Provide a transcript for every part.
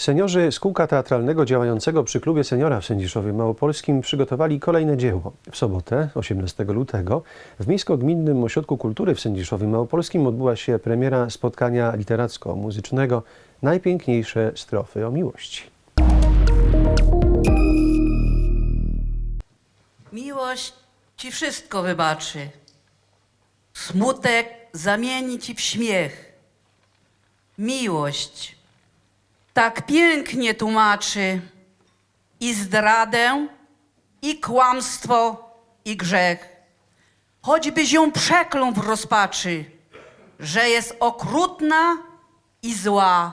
Seniorzy z kółka teatralnego działającego przy klubie seniora w Sędziszowie Małopolskim przygotowali kolejne dzieło. W sobotę, 18 lutego, w Miejsko-Gminnym Ośrodku Kultury w Sędziszowie Małopolskim odbyła się premiera spotkania literacko-muzycznego Najpiękniejsze strofy o miłości. Miłość ci wszystko wybaczy. Smutek zamieni ci w śmiech. Miłość tak pięknie tłumaczy i zdradę, i kłamstwo, i grzech. Choćbyś ją przeklął w rozpaczy, że jest okrutna i zła.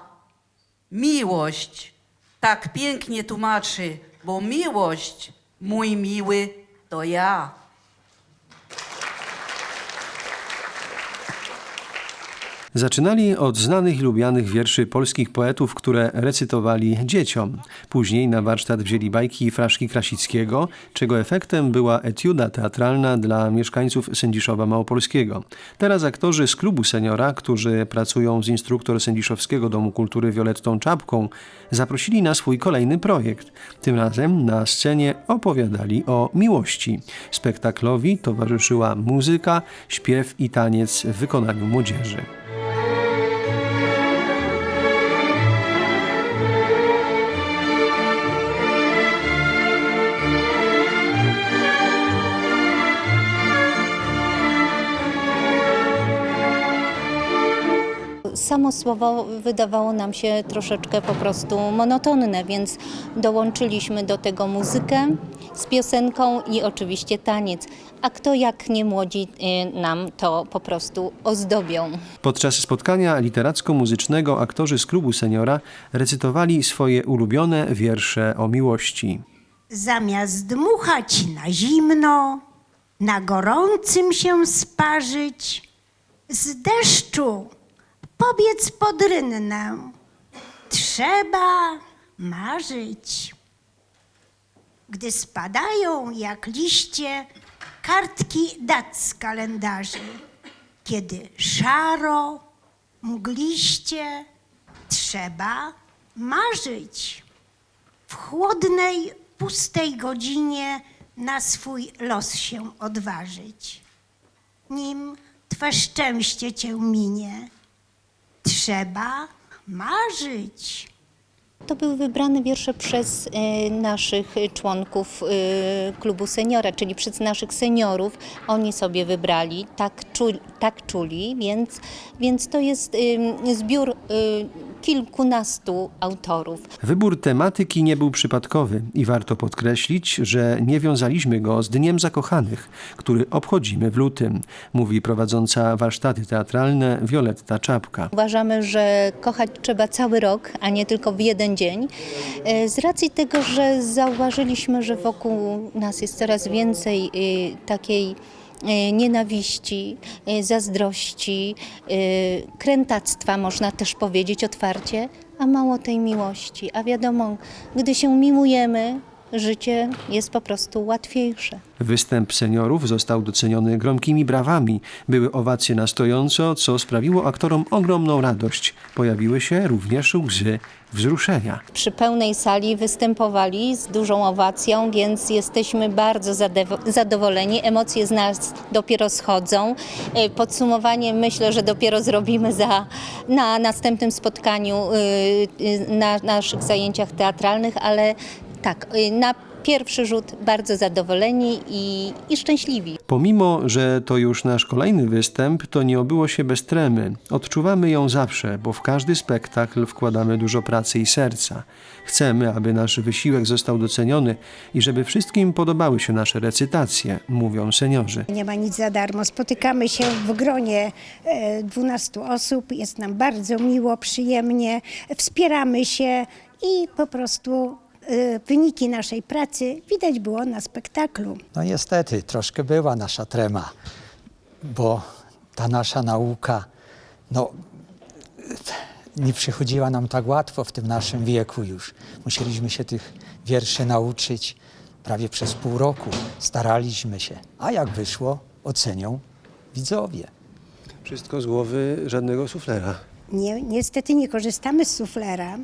Miłość tak pięknie tłumaczy, bo miłość, mój miły, to ja. Zaczynali od znanych i lubianych wierszy polskich poetów, które recytowali dzieciom. Później na warsztat wzięli bajki i fraszki Krasickiego, czego efektem była etiuda teatralna dla mieszkańców Sędziszowa Małopolskiego. Teraz aktorzy z klubu seniora, którzy pracują z instruktor Sędziszowskiego Domu Kultury Violettą Czapką, zaprosili na swój kolejny projekt. Tym razem na scenie opowiadali o miłości. Spektaklowi towarzyszyła muzyka, śpiew i taniec w wykonaniu młodzieży. Samo słowo wydawało nam się troszeczkę po prostu monotonne, więc dołączyliśmy do tego muzykę z piosenką i oczywiście taniec. A kto jak nie młodzi y, nam to po prostu ozdobią. Podczas spotkania literacko-muzycznego aktorzy z klubu seniora recytowali swoje ulubione wiersze o miłości. Zamiast dmuchać na zimno, na gorącym się sparzyć, z deszczu pobiec pod rynnę. Trzeba marzyć. Gdy spadają jak liście kartki dat z kalendarzy, kiedy szaro, mgliście, trzeba marzyć w chłodnej, pustej godzinie na swój los się odważyć. Nim twe szczęście cię minie, trzeba marzyć. To były wybrane wiersze przez e, naszych członków e, klubu seniora, czyli przez naszych seniorów. Oni sobie wybrali, tak, czu, tak czuli, więc, więc to jest e, zbiór e, kilkunastu autorów. Wybór tematyki nie był przypadkowy i warto podkreślić, że nie wiązaliśmy go z Dniem Zakochanych, który obchodzimy w lutym, mówi prowadząca warsztaty teatralne Wioletta Czapka. Uważamy, że kochać trzeba cały rok, a nie tylko w jeden dzień. E, Z racji tego, że zauważyliśmy, że wokół nas jest coraz więcej e, takiej nienawiści, e, zazdrości, e, krętactwa, można też powiedzieć otwarcie, a mało tej miłości. A wiadomo, gdy się miłujemy, życie jest po prostu łatwiejsze. Występ seniorów został doceniony gromkimi brawami. Były owacje na stojąco, co sprawiło aktorom ogromną radość. Pojawiły się również łzy wzruszenia. przy pełnej sali występowali z dużą owacją, więc jesteśmy bardzo zadowoleni. Emocje z nas dopiero schodzą. E, Podsumowanie myślę, że dopiero zrobimy za, na następnym spotkaniu y, y, na naszych zajęciach teatralnych, ale tak, y, na pierwszy rzut bardzo zadowoleni i, i szczęśliwi. Pomimo, że to już nasz kolejny występ, to nie obyło się bez tremy. Odczuwamy ją zawsze, bo w każdy spektakl wkładamy dużo pracy i serca. Chcemy, aby nasz wysiłek został doceniony i żeby wszystkim podobały się nasze recytacje, mówią seniorzy. Nie ma nic za darmo. Spotykamy się w gronie e, 12 osób. Jest nam bardzo miło, przyjemnie. Wspieramy się i po prostu e, wyniki naszej pracy widać było na spektaklu. No niestety, troszkę była nasza trema, bo ta nasza nauka, no, nie przychodziła nam tak łatwo w tym naszym wieku już. Musieliśmy się tych wierszy nauczyć prawie przez pół roku. Staraliśmy się. A jak wyszło, ocenią widzowie. Wszystko z głowy żadnego suflera. Nie, niestety nie korzystamy z suflera.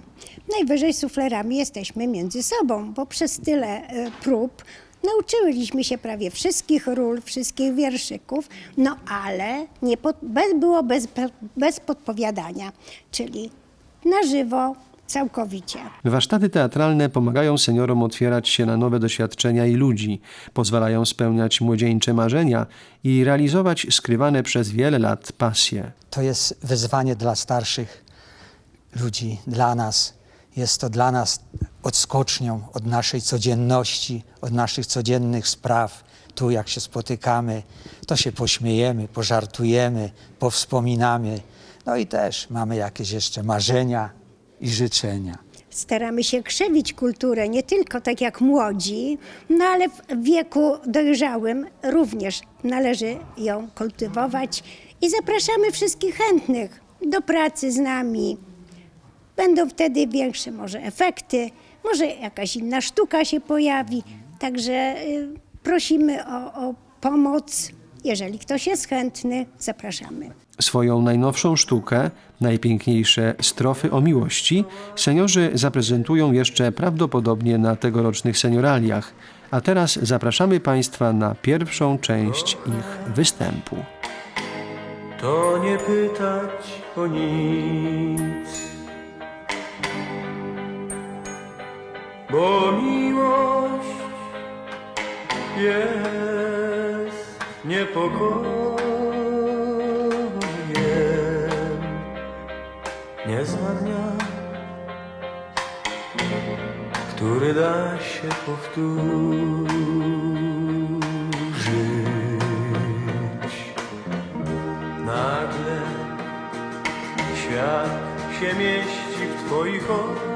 Najwyżej suflerami jesteśmy między sobą, bo przez tyle e, prób nauczyliśmy się prawie wszystkich ról, wszystkich wierszyków, no ale nie pod, bez, było bez, bez podpowiadania, czyli na żywo, całkowicie. Warsztaty teatralne pomagają seniorom otwierać się na nowe doświadczenia i ludzi, pozwalają spełniać młodzieńcze marzenia i realizować skrywane przez wiele lat pasje. To jest wyzwanie dla starszych ludzi, dla nas. Jest to dla nas odskocznią od naszej codzienności, od naszych codziennych spraw. Tu, jak się spotykamy, to się pośmiejemy, pożartujemy, powspominamy. No i też mamy jakieś jeszcze marzenia i życzenia. Staramy się krzewić kulturę nie tylko tak jak młodzi, no ale w wieku dojrzałym również należy ją kultywować i zapraszamy wszystkich chętnych do pracy z nami. Będą wtedy większe może efekty, może jakaś inna sztuka się pojawi, także y, prosimy o, o pomoc. Jeżeli ktoś jest chętny, zapraszamy. Swoją najnowszą sztukę, najpiękniejsze strofy o miłości, seniorzy zaprezentują jeszcze prawdopodobnie na tegorocznych senioraliach. A teraz zapraszamy Państwa na pierwszą część ich występu. to nie pytać o nic. Bo miłość jest niepokojem, zna dnia, który da się powtórzyć. Nagle świat się mieści w Twoich oczach.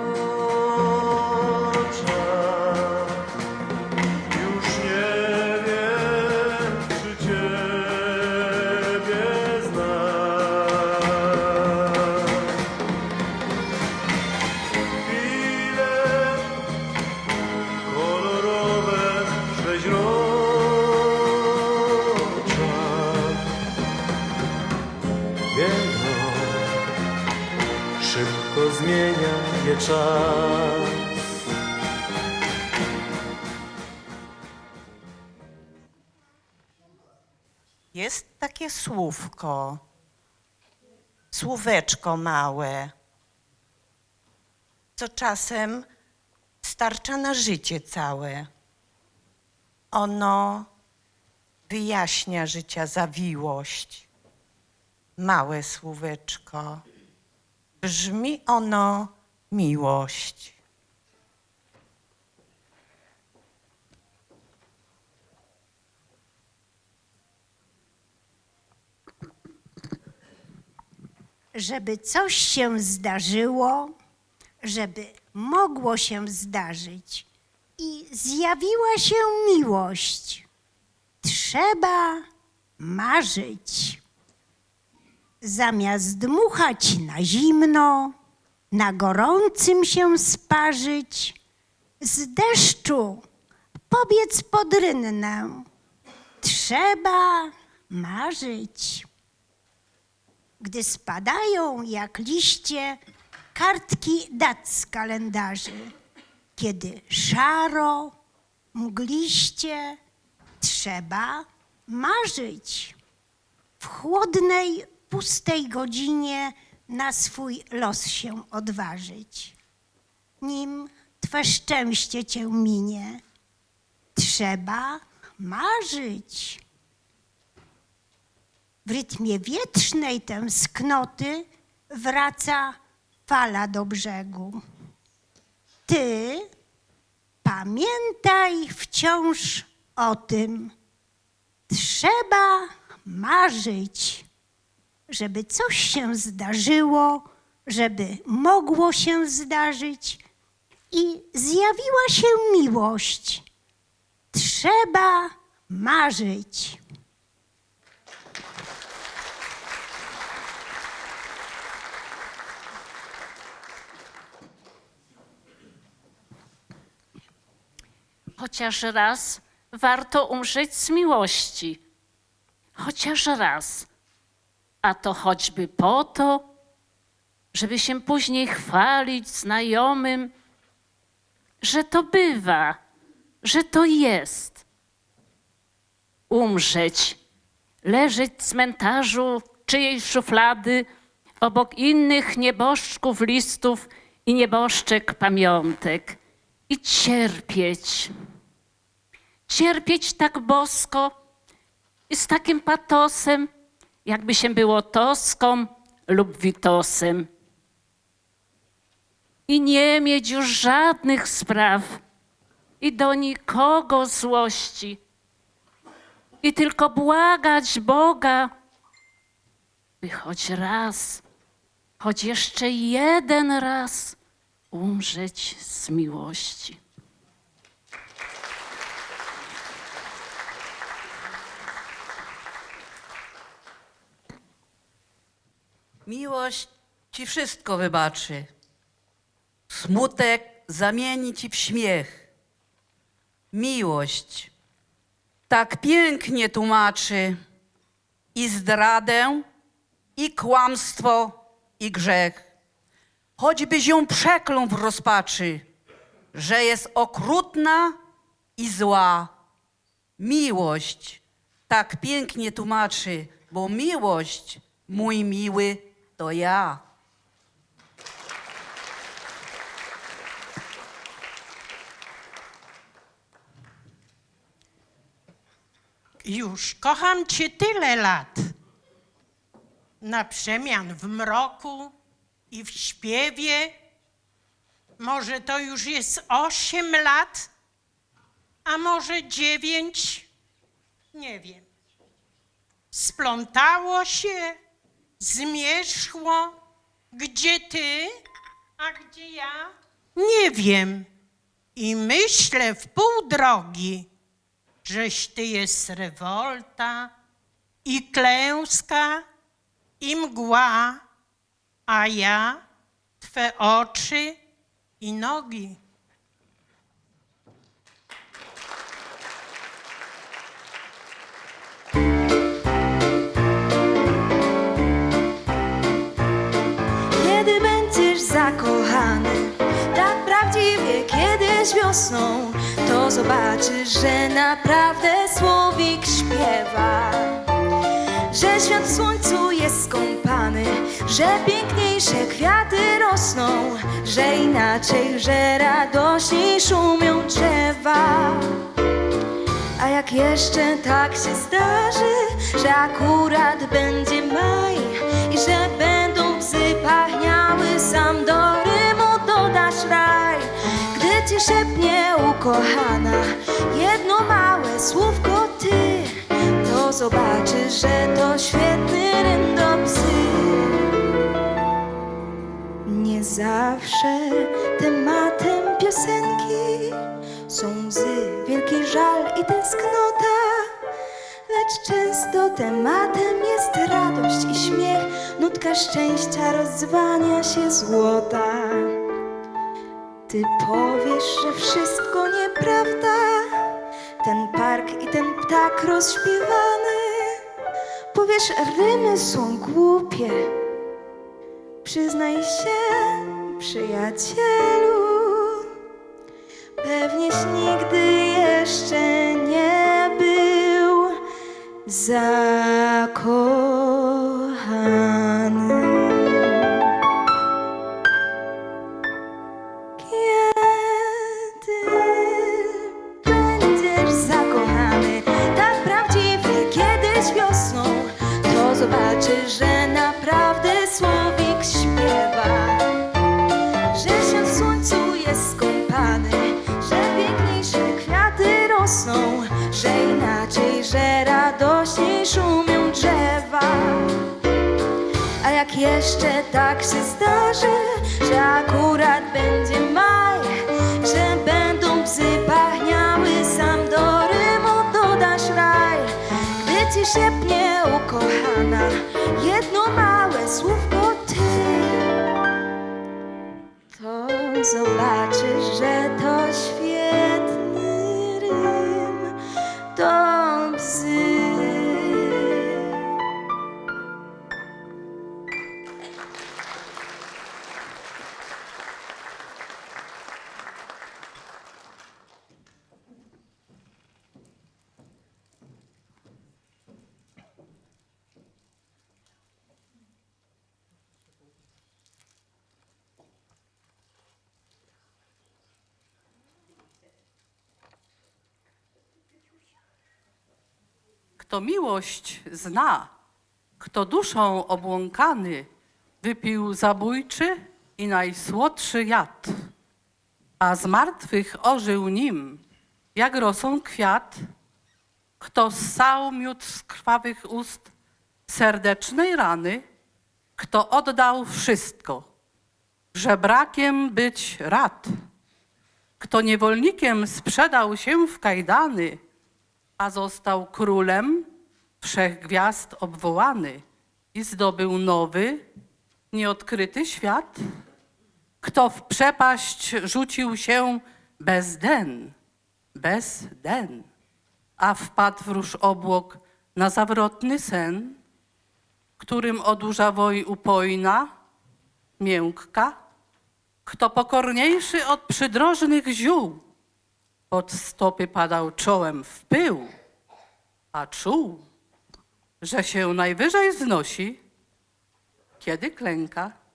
Słówko, słóweczko małe, co czasem starcza na życie całe. Ono wyjaśnia życia zawiłość. Małe słóweczko, brzmi ono miłość. Żeby coś się zdarzyło, żeby mogło się zdarzyć i zjawiła się miłość. Trzeba marzyć. Zamiast dmuchać na zimno, na gorącym się sparzyć, z deszczu pobiec pod rynnę. Trzeba marzyć gdy spadają jak liście kartki dat z kalendarzy, kiedy szaro, mgliście, trzeba marzyć. W chłodnej, pustej godzinie na swój los się odważyć. Nim twe szczęście cię minie, trzeba marzyć. W rytmie wietrznej tęsknoty wraca fala do brzegu. Ty pamiętaj wciąż o tym. Trzeba marzyć, żeby coś się zdarzyło, żeby mogło się zdarzyć i zjawiła się miłość. Trzeba marzyć. Chociaż raz warto umrzeć z miłości. Chociaż raz. A to choćby po to, żeby się później chwalić znajomym, że to bywa, że to jest. Umrzeć, leżeć w cmentarzu czyjejś szuflady obok innych nieboszczków listów i nieboszczek pamiątek i cierpieć. Cierpieć tak bosko i z takim patosem, jakby się było Toską lub Witosem. I nie mieć już żadnych spraw i do nikogo złości. I tylko błagać Boga, by choć raz, choć jeszcze jeden raz umrzeć z miłości. Miłość ci wszystko wybaczy. Smutek zamieni ci w śmiech. Miłość tak pięknie tłumaczy i zdradę, i kłamstwo, i grzech. Choćbyś ją przeklął w rozpaczy, że jest okrutna i zła. Miłość tak pięknie tłumaczy, bo miłość, mój miły, to ja. Już kocham cię tyle lat. Na przemian w mroku i w śpiewie. Może to już jest osiem lat, a może dziewięć, nie wiem. Splątało się, zmierzchło, gdzie ty, a gdzie ja, nie wiem. I myślę w pół drogi, żeś ty jest rewolta i klęska i mgła, a ja twe oczy i nogi. Kiedy będziesz zakochany, tak prawdziwie kiedyś wiosną, to zobaczysz, że naprawdę słowik śpiewa. Że świat w słońcu jest skąpany, że piękniejsze kwiaty rosną, że inaczej, że radośniej szumią drzewa. A jak jeszcze tak się zdarzy, że akurat będzie maj i że będą psy pachniały, sam do rymu dodasz raj. Gdy ci szepnie ukochana jedno małe słówko zobaczysz, że to świetny rym do psy. Nie zawsze tematem piosenki są łzy, wielki żal i tęsknota, lecz często tematem jest radość i śmiech, nutka szczęścia rozdzwania się złota. Ty powiesz, że wszystko nieprawda, ten park i ten ptak rozśpiewany. Powiesz, rymy są głupie, Przyznaj się, przyjacielu, pewnieś nigdy jeszcze nie był zakochany. Tak się zdarzy, że akurat będzie maj, że będą psy pachniały, sam do rymu dodasz raj. Gdy ci szepnie ukochana jedno małe słówko ty, to zobaczysz, Kto miłość zna, kto duszą obłąkany, wypił zabójczy i najsłodszy jad, a z martwych ożył nim, jak rosą kwiat, kto ssał miód z krwawych ust serdecznej rany, kto oddał wszystko, żebrakiem być rad, kto niewolnikiem sprzedał się w kajdany, a został królem wszech gwiazd obwołany i zdobył nowy, nieodkryty świat, kto w przepaść rzucił się bez den, bez den, a wpadł w róż obłok na zawrotny sen, którym odurza woj upojna, miękka, kto pokorniejszy od przydrożnych ziół, pod stopy padał czołem w pył, a czuł, że się najwyżej wznosi, kiedy klęka.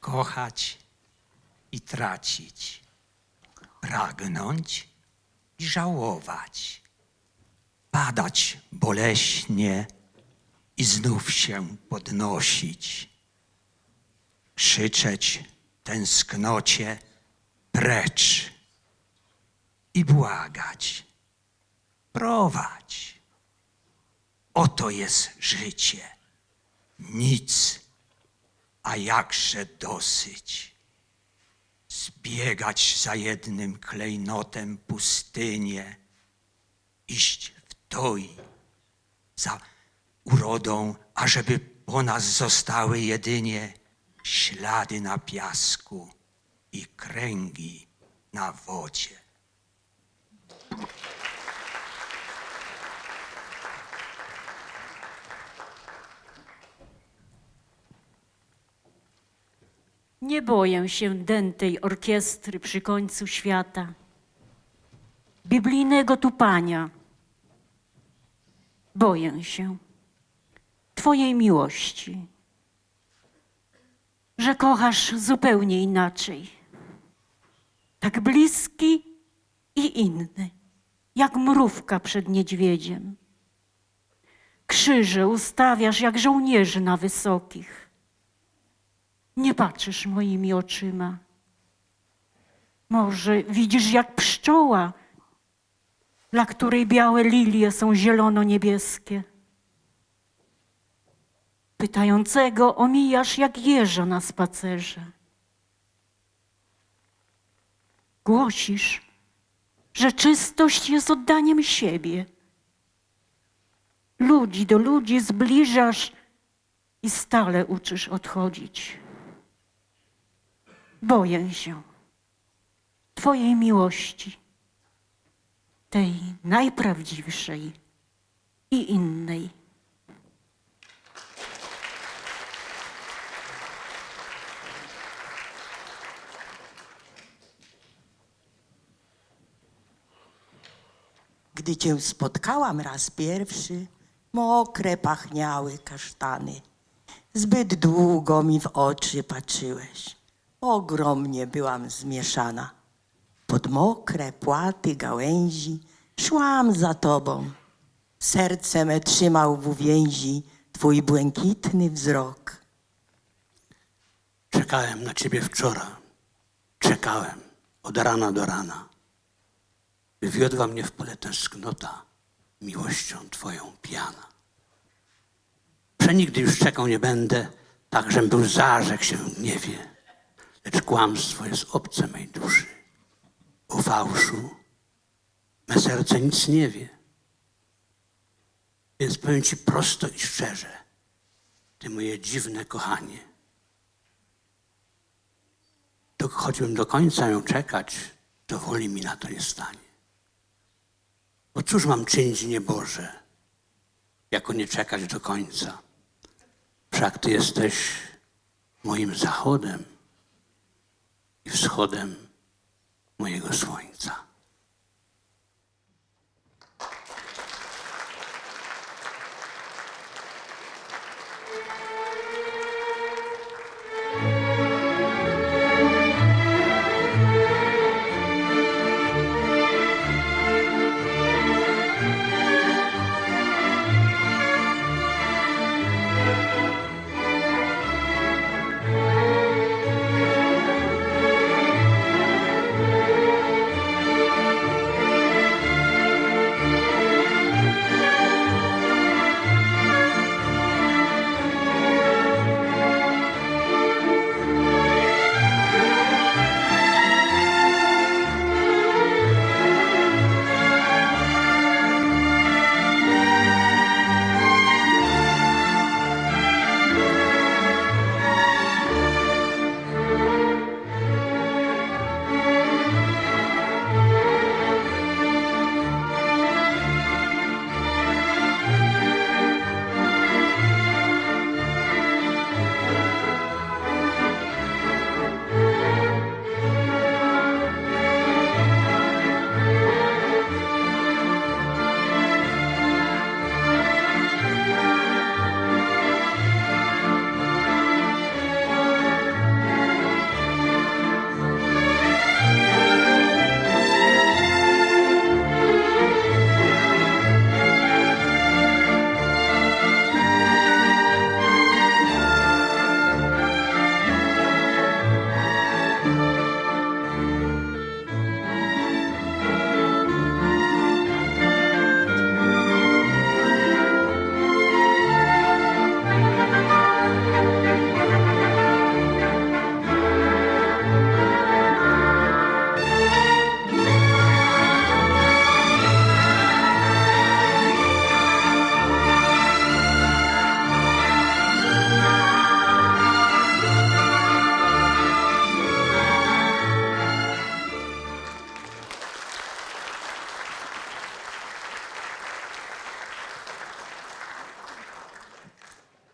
kochać i tracić, pragnąć i żałować, padać boleśnie i znów się podnosić, krzyczeć tęsknocie precz i błagać, prowadź. Oto jest życie, nic a jakże dosyć zbiegać za jednym klejnotem pustynię, iść w toj za urodą, ażeby po nas zostały jedynie ślady na piasku i kręgi na wodzie. Nie boję się dętej orkiestry przy końcu świata, biblijnego tupania. Boję się Twojej miłości, że kochasz zupełnie inaczej, tak bliski i inny, jak mrówka przed niedźwiedziem. Krzyże ustawiasz jak żołnierzy na wysokich. Nie patrzysz moimi oczyma. Może widzisz jak pszczoła, dla której białe lilie są zielono-niebieskie. Pytającego omijasz jak jeża na spacerze. Głosisz, że czystość jest oddaniem siebie. Ludzi do ludzi zbliżasz i stale uczysz odchodzić. Boję się Twojej miłości, tej najprawdziwszej i innej. Gdy cię spotkałam raz pierwszy, mokre pachniały kasztany. Zbyt długo mi w oczy patrzyłeś. Ogromnie byłam zmieszana. Pod mokre płaty gałęzi szłam za tobą. Serce me trzymał w uwięzi twój błękitny wzrok. Czekałem na ciebie wczoraj. Czekałem od rana do rana. Wywiodła mnie w pole tęsknota miłością twoją piana. Przenigdy już czekał nie będę, tak żem był zarzekł się w gniewie. Lecz kłamstwo jest obce mej duszy. O fałszu me serce nic nie wie. Więc powiem ci prosto i szczerze, ty moje dziwne kochanie. To choćbym do końca ją czekać, to woli mi na to nie stanie. Bo cóż mam czynić nieboże, jako nie czekać do końca? Wszak Ty jesteś moim zachodem i wschodem mojego słońca.